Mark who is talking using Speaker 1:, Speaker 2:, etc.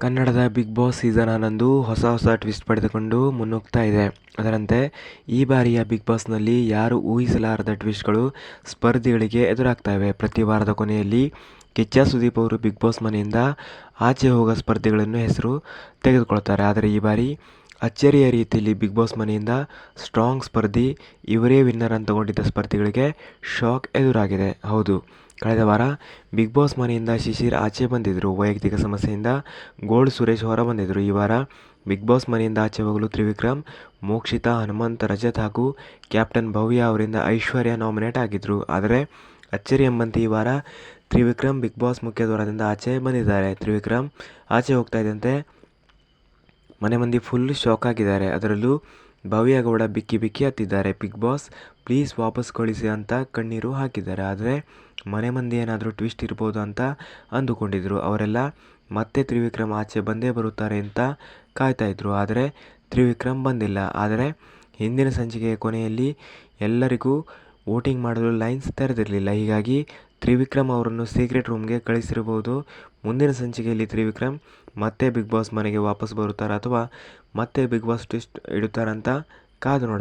Speaker 1: ಕನ್ನಡದ big boss season ಹನ್ನೊಂದು ಹೊಸ ಹೊಸ ಟ್ವಿಸ್ಟ್ ಪಡೆದುಕೊಂಡು ಮುನ್ನುಗ್ತಾ ಇದೆ. ಅದರಂತೆ, ಈ ಬಾರಿಯ ಬಿಗ್ ಬಾಸ್ನಲ್ಲಿ ಯಾರು ಊಹಿಸಲಾರದ ಟ್ವಿಸ್ಟ್ಗಳು ಸ್ಪರ್ಧಿಗಳಿಗೆ ಎದುರಾಗ್ತವೆ ಪ್ರತಿ ವಾರದ ಕೊನೆಯಲ್ಲಿ ಕಿಚ್ಚ ಸುದೀಪ್ ಅವರು ಬಿಗ್ ಬಾಸ್ ಮನೆಯಿಂದ ಆಚೆ ಹೋಗೋ ಸ್ಪರ್ಧಿಗಳನ್ನು ಹೆಸರು ತೆಗೆದುಕೊಳ್ತಾರೆ. ಆದರೆ ಈ ಬಾರಿ ಅಚ್ಚರಿಯ ರೀತಿಯಲ್ಲಿ ಬಿಗ್ ಬಾಸ್ ಮನೆಯಿಂದ ಸ್ಟ್ರಾಂಗ್ ಸ್ಪರ್ಧಿ, ಇವರೇ ವಿನ್ನರ್ ಅಂತಕೊಂಡಿದ್ದ ಸ್ಪರ್ಧಿಗಳಿಗೆ ಶಾಕ್ ಎದುರಾಗಿದೆ. ಹೌದು, ಕಳೆದ ವಾರ ಬಿಗ್ ಬಾಸ್ ಮನೆಯಿಂದ ಶಿಶಿರ್ ಆಚೆ ಬಂದಿದ್ದರು ವೈಯಕ್ತಿಕ ಸಮಸ್ಯೆಯಿಂದ ಗೋಲ್ಡ್ ಸುರೇಶ್ ಹೊರ ಬಂದಿದ್ದರು ಈ ವಾರ ಬಿಗ್ ಬಾಸ್ ಮನೆಯಿಂದ ಆಚೆ ಹೋಗಲು ತ್ರಿವಿಕ್ರಮ್, ಮೋಕ್ಷಿತಾ, ಹನುಮಂತ, ರಜತ್ ಹಾಗೂ ಕ್ಯಾಪ್ಟನ್ ಭವ್ಯ ಅವರಿಂದ ಐಶ್ವರ್ಯ ನಾಮಿನೇಟ್ ಆಗಿದ್ದರು ಆದರೆ ಅಚ್ಚರಿ ಎಂಬಂತೆ ಈ ವಾರ ತ್ರಿವಿಕ್ರಮ್ ಬಿಗ್ ಬಾಸ್ ಮುಖ್ಯದ್ವಾರದಿಂದ ಆಚೆ ಬಂದಿದ್ದಾರೆ. ತ್ರಿವಿಕ್ರಮ್ ಆಚೆ ಹೋಗ್ತಾ ಇದ್ದಂತೆ ಮನೆ ಮಂದಿ ಫುಲ್ ಶಾಕ್ ಆಗಿದ್ದಾರೆ. ಅದರಲ್ಲೂ ಭವ್ಯ ಗೌಡ ಬಿಕ್ಕಿ ಬಿಕ್ಕಿ ಹತ್ತಿದ್ದಾರೆ. ಬಿಗ್ ಬಾಸ್ ಪ್ಲೀಸ್ ವಾಪಸ್ ಕಳಿಸಿ ಅಂತ ಕಣ್ಣೀರು ಹಾಕಿದ್ದಾರೆ. ಆದರೆ ಮನೆ ಮಂದಿ ಏನಾದರೂ ಟ್ವಿಸ್ಟ್ ಇರ್ಬೋದು ಅಂತ ಅಂದುಕೊಂಡಿದ್ರು. ಅವರೆಲ್ಲ ಮತ್ತೆ ತ್ರಿವಿಕ್ರಮ್ ಆಚೆ ಬಂದೇ ಬರುತ್ತಾರೆ ಅಂತ ಕಾಯ್ತಾ ಇದ್ರು. ಆದರೆ ತ್ರಿವಿಕ್ರಮ್ ಬಂದಿಲ್ಲ. ಆದರೆ ಹಿಂದಿನ ಸಂಚಿಕೆಯ ಕೊನೆಯಲ್ಲಿ ಎಲ್ಲರಿಗೂ ವೋಟಿಂಗ್ ಮಾಡಲು ಲೈನ್ಸ್ ತೆರೆದಿರಲಿಲ್ಲ. ಹೀಗಾಗಿ ತ್ರಿವಿಕ್ರಮ್ ಅವರನ್ನು ಸೀಕ್ರೆಟ್ ರೂಮ್ಗೆ ಕಳಿಸಿರಬಹುದು. ಮುಂದಿನ ಸಂಚಿಕೆಯಲ್ಲಿ ತ್ರಿವಿಕ್ರಮ್ ಮತ್ತೆ ಬಿಗ್ ಬಾಸ್ ಮನೆಗೆ ವಾಪಸ್ ಬರುತ್ತಾರೆ ಅಥವಾ ಮತ್ತೆ ಬಿಗ್ ಬಾಸ್ ಟ್ವಿಸ್ಟ್ ಇಡುತ್ತಾರಂತ ಕಾದು ನೋಡಬೇಕು.